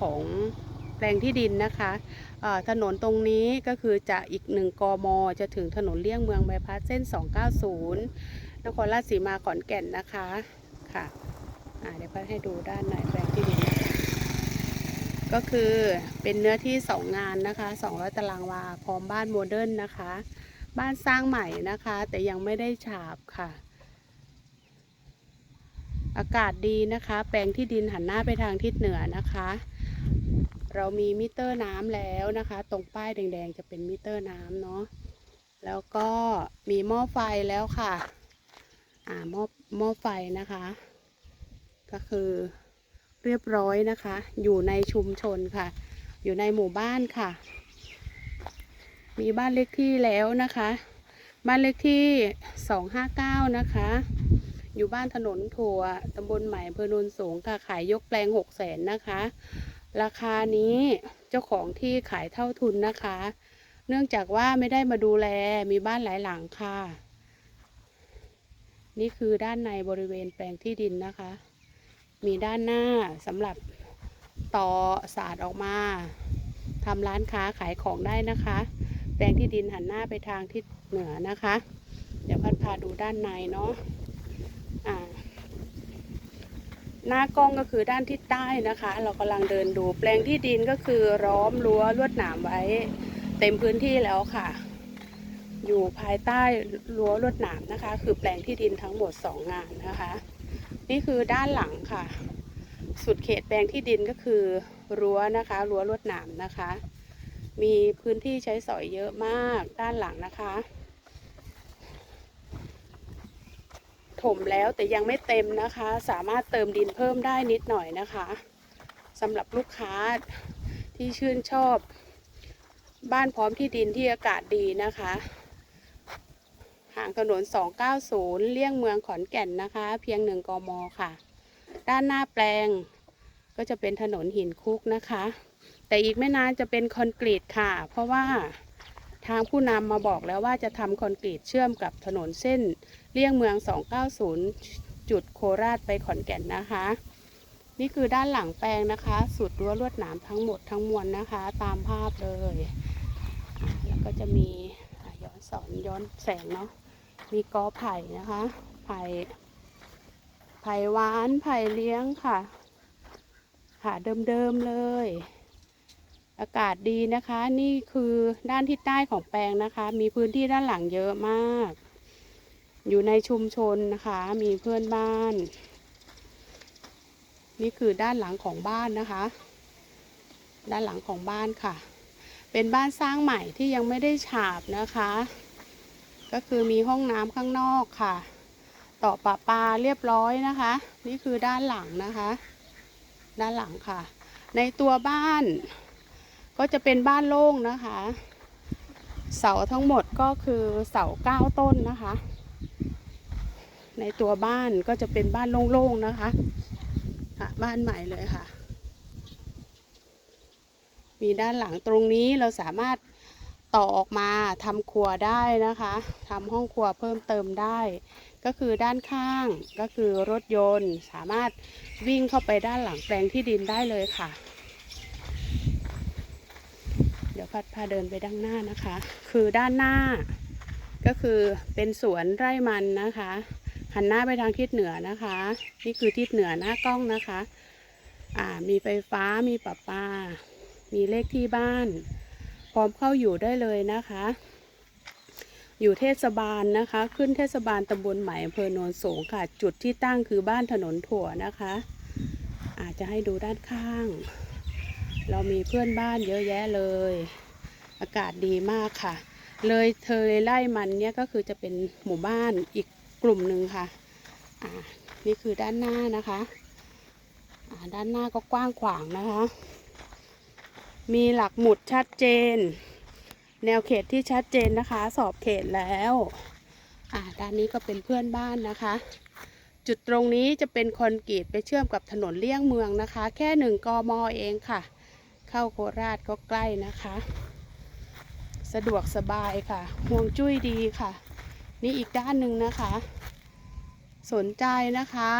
ของแปลงที่ดินนะคะถนนตรงนี้ก็คือจะอีกหนึ่งกม จะถึงถนนเลี่ยงเมืองบายพาสเส้น 290 นครราชสีมาขอนแก่นนะคะค่ะเดี๋ยวพัดให้ดูด้านในแปลงที่ดิน ก็คือเป็นเนื้อที่ 2 งานนะคะ 200 ตารางวาพร้อมบ้านโมเดิร์นนะคะ บ้านสร้างใหม่นะคะ แต่ยังไม่ได้ฉาบค่ะอากาศดีนะคะ แปลงที่ดินหันหน้าไปทางทิศเหนือนะคะ เรามีมิเตอร์น้ำแล้วนะคะ ตรงป้ายแดงๆจะเป็นมิเตอร์น้ำเนาะแล้วก็มีหม้อไฟแล้วค่ะอ่าหม้อหม้อไฟนะคะ ก็คือเรียบร้อยนะคะ อยู่ในชุมชนค่ะ อยู่ในหมู่บ้านค่ะ มีบ้านเลขที่แล้วนะคะ บ้านเลขที่ 259 นะคะ อยู่บ้านถนนถั่วตำบลใหม่อำเภอโนนสูงค่ะ ขายยกแปลง6แสนนะคะ ราคานี้เจ้าของที่ขายเท่าทุนนะคะ เนื่องจากว่าไม่ได้มาดูแลมีบ้านหลายหลังค่ะ นี่คือด้านในบริเวณแปลงที่ดินนะคะ มีด้านหน้าสำหรับต่อสาดออกมาทำร้านค้าขายของได้นะคะ แปลงที่ดินหันหน้าไปทางทิศเหนือนะคะ เดี๋ยวพัดพาดูด้านในเนาะอ่า หน้ากล้องก็คือด้านทิศใต้นะคะ เรากำลังเดินดูแปลงที่ดินก็คือล้อมรั้วลวดหนามไว้ เต็มพื้นที่แล้วค่ะ อยู่ภายใต้รั้วลวดหนามนะคะ คือแปลงที่ดินทั้งหมด 2 งานนะคะ นี่คือด้านหลังค่ะ สุดเขตแปลงที่ดินก็คือรั้วนะคะ รั้วลวดหนามนะคะ มีพื้นที่ใช้สอยเยอะมากด้านหลังนะคะ ถมแล้วแต่ยังไม่เต็มนะคะ สามารถเติมดินเพิ่มได้นิดหน่อยนะคะสำหรับลูกค้าที่ชื่นชอบ บ้านพร้อมที่ดินที่อากาศดีนะคะ ห่างถนน 290 เลี่ยงเมืองขอนแก่นนะคะ เพียงหนึ่งกมค่ะ ด้านหน้าแปลงก็จะเป็นถนนหินคุกนะคะ แต่อีกไม่นานจะเป็นคอนกรีตค่ะ เพราะว่าทางผู้นำมาบอกแล้วว่าจะทำคอนกรีตเชื่อมกับถนนเส้น เลี่ยงเมือง 290 จุดโคราชไปขอนแก่นนะคะ นี่คือด้านหลังแปลงนะคะ สุดรั้วลวดหนามทั้งหมดทั้งมวลนะคะ ตามภาพเลย แล้วก็จะมีย้อนสอนย้อนแสงเนาะ มีกอไผ่นะคะ ไผ่ ไผ่หวาน ไผ่เลี้ยงค่ะ ค่ะเดิมๆเลย อากาศดีนะคะ นี่คือด้านทิศใต้ของแปลงนะคะ มีพื้นที่ด้านหลังเยอะมาก อยู่ในชุมชนนะคะ มีเพื่อนบ้าน นี่คือด้านหลังของบ้านนะคะ ด้านหลังของบ้านค่ะ เป็นบ้านสร้างใหม่ที่ยังไม่ได้ฉาบนะคะ ก็คือมีห้องน้ำข้างนอกค่ะ ต่อประปาเรียบร้อยนะคะ นี่คือด้านหลังนะคะ ด้านหลังค่ะ ในตัวบ้าน ก็จะเป็นบ้านโล่งนะคะ เสาทั้งหมดก็คือเสาเก้าต้นนะคะ ในตัวบ้านก็จะเป็นบ้านโล่งๆนะคะค่ะบ้านใหม่เลยค่ะ มีด้านหลังตรงนี้เราสามารถต่อออกมาทำครัวได้นะคะทำห้องครัวเพิ่มเติมได้ ก็คือด้านข้างก็คือรถยนต์สามารถวิ่งเข้าไปด้านหลังแปลงที่ดินได้เลยค่ะ เดี๋ยวพัดพาเดินไปด้านหน้านะคะ คือด้านหน้า ก็คือเป็นสวนไร่มันนะคะ หันหน้าไปทางทิศเหนือนะคะ นี่คือทิศเหนือหน้ากล้องนะคะ อ่ามีไฟฟ้ามีประปา มีเลขที่บ้าน พร้อมเข้าอยู่ได้เลยนะคะ อยู่เทศบาลนะคะ ขึ้นเทศบาลตำบลใหม่อำเภอโนนสูงค่ะ จุดที่ตั้งคือบ้านถนนถั่วนะคะ อาจจะให้ดูด้านข้าง เรามีเพื่อนบ้านเยอะแยะเลย อากาศดีมากค่ะ เลยเธอไล่มันเนี่ยก็คือจะเป็นหมู่บ้านอีก กลุ่มหนึ่งค่ะอ่านี่คือด้านหน้านะคะอ่าด้านหน้าก็กว้างขวางนะคะ มีหลักหมุดชัดเจน แนวเขตที่ชัดเจนนะคะ สอบเขตแล้วอ่าด้านนี้ก็เป็นเพื่อนบ้านนะคะ จุดตรงนี้จะเป็นคอนกรีตไปเชื่อมกับถนนเลี่ยงเมืองนะคะ แค่หนึ่งกมเองค่ะ เข้าโคราชก็ใกล้นะคะ สะดวกสบายค่ะห่วงจุ้ยดีค่ะ นี่อีกด้านหนึ่งนะคะ สนใจนะคะ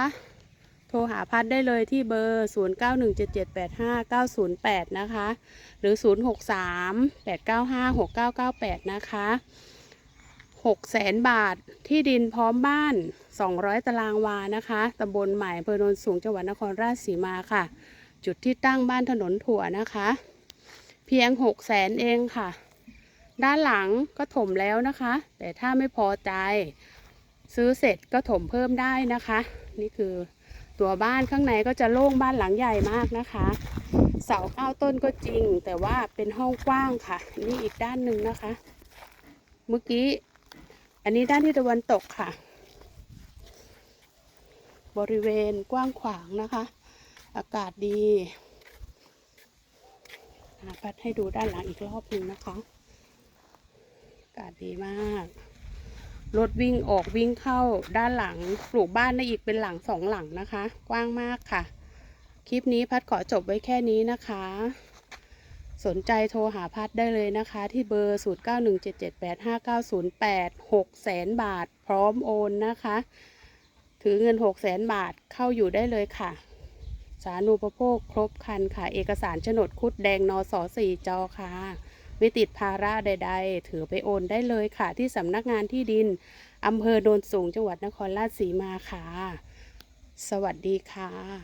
โทรหาพัดได้เลยที่เบอร์ 0917785908 นะคะ หรือ 063-895-6998 นะคะ6แสนบาทที่ดินพร้อมบ้าน 200 ตารางวานะคะตำบลใหม่อำเภอโนนสูงจังหวัดนครราชสีมาค่ะ จุดที่ตั้งบ้านถนนถั่วนะคะ เพียง6แสนเองค่ะ ด้านหลังก็ถมแล้วนะคะ แต่ถ้าไม่พอใจซื้อเสร็จก็ถมเพิ่มได้นะคะ นี่คือตัวบ้านข้างในก็จะโล่งบ้านหลังใหญ่มากนะคะ เสาเก้าต้นก็จริง แต่ว่าเป็นห้องกว้างค่ะ นี่อีกด้านหนึ่งนะคะ เมื่อกี้ อันนี้ด้านที่ตะวันตกค่ะ บริเวณกว้างขวางนะคะ อากาศดีอ่าพัดให้ดูด้านหลังอีกรอบหนึ่งนะคะ ดีมาก รถวิ่งออกวิ่งเข้าด้านหลังปลูกบ้านได้อีกเป็นหลังสองหลังนะคะ กว้างมากค่ะ คลิปนี้พัดขอจบไว้แค่นี้นะคะ สนใจโทรหาพัดได้เลยนะคะ ที่เบอร์ 0917785908 6แสนบาท พร้อมโอนนะคะ ถือเงิน6แสนบาทเข้าอยู่ได้เลยค่ะสารูปโภคครบคันค่ะ เอกสารโฉนดคุดแดงนสสี่จอค่ะ ไม่ติดภาระใด ๆ ถือไปโอนได้เลยค่ะ ที่สำนักงานที่ดินอำเภอโนนสูงจังหวัดนครราชสีมาค่ะ สวัสดีค่ะ